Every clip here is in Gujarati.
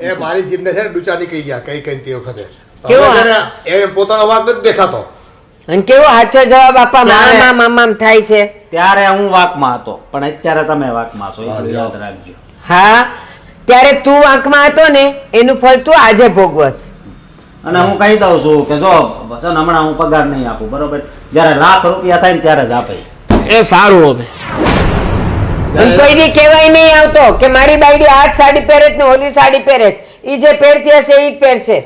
એ મારી જીભને છે ને ડૂચા નીકળી ગયા કઈ કઈ તે વખતે. કેવો એ પોતાનો વાંક નથી દેખાતો. અને કેવો સાચો જવાબ આપવા મામા મામામ થાય છે? ત્યારે હું વાકમાં હતો પણ અત્યારે તમે વાકમાં છો એટલું યાદ રાખજો. હા ત્યારે તું વાંકમાં હતો ને એનું ફળ તું આજે ભોગવસ અને હું કહી દઉં છું કે જો છે ને હમણાં હું પગાર નહીં આપું બરોબર? જ્યારે લાખ રૂપિયા થાય ને ત્યારે જ આપે. એ સારું હવે. અને કોઈ દી કહેવાય નહીં આવતો કે મારી બાયડી આ સાડી પહેરે ને ઓલી સાડી પહેરે છે ઈ જે પહેરતી હશે એ જ પહેરશે.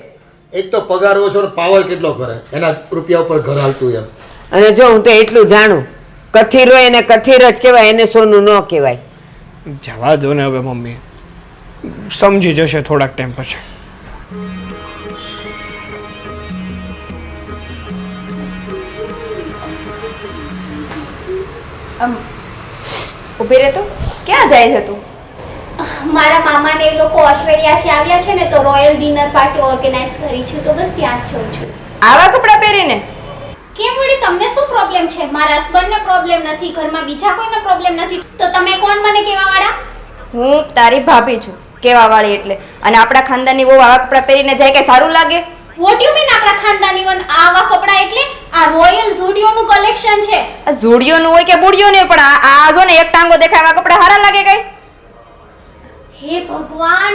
એક તો પગાર ઓછો ને પાવર કેટલો કરે? એના રૂપિયા ઉપર ઘર હાલતું એમ. અને જો હું તો એટલું જાણું કથીર હોય એને કથીર જ કહેવાય એને સોનું ન કહેવાય. જવા દો ને હવે મમ્મી. સમજી જશે થોડાક ટાઈમ પછી. આમ ઊભી રહેતો ક્યાં જાય છે તું? મારા મામા ને એ લોકો ઓસ્ટ્રેલિયાથી આવ્યા છે ને તો રોયલ ડિનર પાર્ટી ઓર્ગેનાઇઝ કરી છે તો બસ ત્યાં જ જઉં છું. આવા કપડાં પહેરીને? કેમ વળી તમને શું પ્રોબ્લેમ છે? મારા હસબન્ડને પ્રોબ્લેમ નથી ઘરમાં બીજા કોઈને પ્રોબ્લેમ નથી. તો તમે કોણ મને કેવા વાળા હું તારી ભાભી છું કેવા વાળી એટલે. અને આપણા ખાનદાનની બહુ આવા કપડાં પહેરીને જાય કે સારું લાગે? વોટ યુ મીન આપણા ખાનદાની વન આવા કપડા એટલે આ રોયલ ઝુડિયો નું કલેક્શન છે. આ ઝૂડિયોનું હોય કે બુડિયોનું હોય પણ આ આ જો ને એક ટાંગો દેખાય આવા કપડા સારા લાગે કઈ? હે ભગવાન